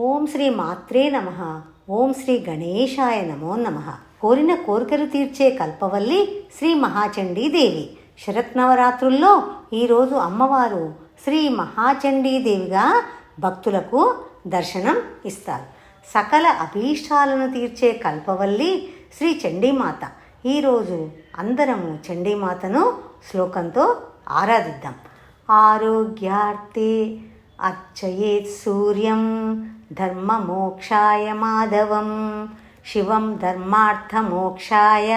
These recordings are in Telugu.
ఓం శ్రీ మాత్రే నమ. ఓం శ్రీ గణేశాయ నమో నమ. కోరిన కోరికలు తీర్చే కల్పవల్లి శ్రీ మహాచండీదేవి. శరత్నవరాత్రుల్లో ఈరోజు అమ్మవారు శ్రీ మహాచండీదేవిగా భక్తులకు దర్శనం ఇస్తారు. సకల అభీష్టాలను తీర్చే కల్పవల్లి శ్రీ చండీమాత. ఈరోజు అందరము చండీమాతను శ్లోకంతో ఆరాధిద్దాం. ఆరోగ్యార్థే అర్చయేత్ సూర్యం ధర్మమోక్షాయ మాధవం శివం ధర్మార్థమోక్షాయ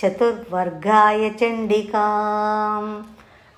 చతుర్వర్గాయ చండికాం.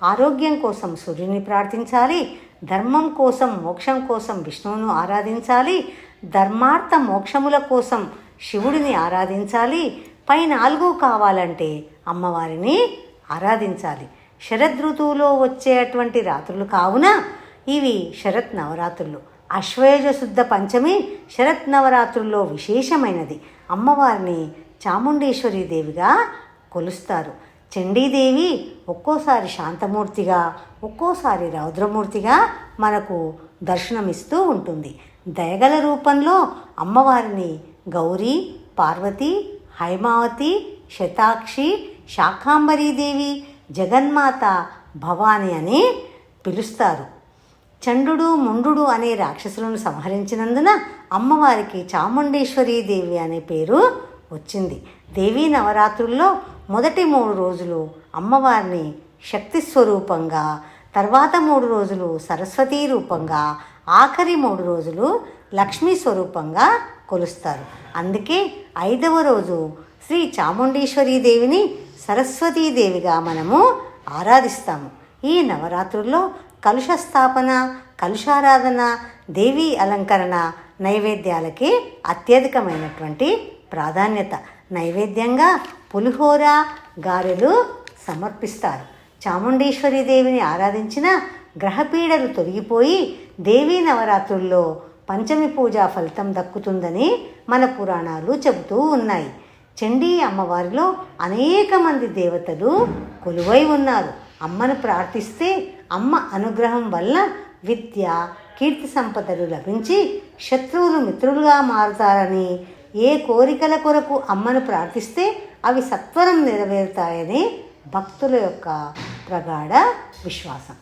ఆరోగ్యం కోసం సూర్యుని ప్రార్థించాలి ధర్మం కోసం మోక్షం కోసం విష్ణువును ఆరాధించాలి ధర్మార్థ మోక్షముల కోసం శివుడిని ఆరాధించాలి పై నాలుగు కావాలంటే అమ్మవారిని ఆరాధించాలి. శరదృతువులో వచ్చేటువంటి రాత్రులు కావున ఇవి శరత్ నవరాత్రులు. అశ్వయుజ శుద్ధ పంచమి శరత్ నవరాత్రుల్లో విశేషమైనది. అమ్మవారిని చాముండేశ్వరి దేవిగా కొలుస్తారు. చండీదేవి ఒక్కోసారి శాంతమూర్తిగా ఒక్కోసారి రౌద్రమూర్తిగా మనకు దర్శనమిస్తూ ఉంటుంది. దయగల రూపంలో అమ్మవారిని గౌరీ పార్వతి హైమావతి శతాక్షి శాకాంబరీదేవి జగన్మాత భవాని అని పిలుస్తారు. చండు ముండు అనే రాక్షసులను సంహరించినందున అమ్మవారికి చాముండేశ్వరీ దేవి అనే పేరు వచ్చింది. దేవీ నవరాత్రుల్లో మొదటి మూడు రోజులు అమ్మవారిని శక్తి స్వరూపంగా తర్వాత మూడు రోజులు సరస్వతీ రూపంగా ఆఖరి మూడు రోజులు లక్ష్మీ స్వరూపంగా కొలుస్తారు. అందుకే ఐదవ రోజు శ్రీ చాముండేశ్వరీ దేవిని సరస్వతీదేవిగా మనము ఆరాధిస్తాము. ఈ నవరాత్రుల్లో కలుష స్థాపన కలుషారాధన దేవీ అలంకరణ నైవేద్యాలకి అత్యధికమైనటువంటి ప్రాధాన్యత. నైవేద్యంగా పులిహోర గారెలు సమర్పిస్తారు. చాముండేశ్వరి దేవిని ఆరాధించిన గ్రహపీడలు తొలగిపోయి దేవీ నవరాత్రుల్లో పంచమి పూజా ఫలితం దక్కుతుందని మన పురాణాలు చెబుతూ ఉన్నాయి. చండీ అమ్మవారిలో అనేక మంది దేవతలు కొలువై ఉన్నారు. అమ్మను ప్రార్థిస్తే అమ్మ అనుగ్రహం వల్ల విద్య కీర్తి సంపదలు లభించి శత్రువులు మిత్రులుగా మారుతారని ఏ కోరికల కొరకు అమ్మను ప్రార్థిస్తే అవి సత్వరం నెరవేరుతాయని భక్తుల యొక్క ప్రగాఢ విశ్వాసం.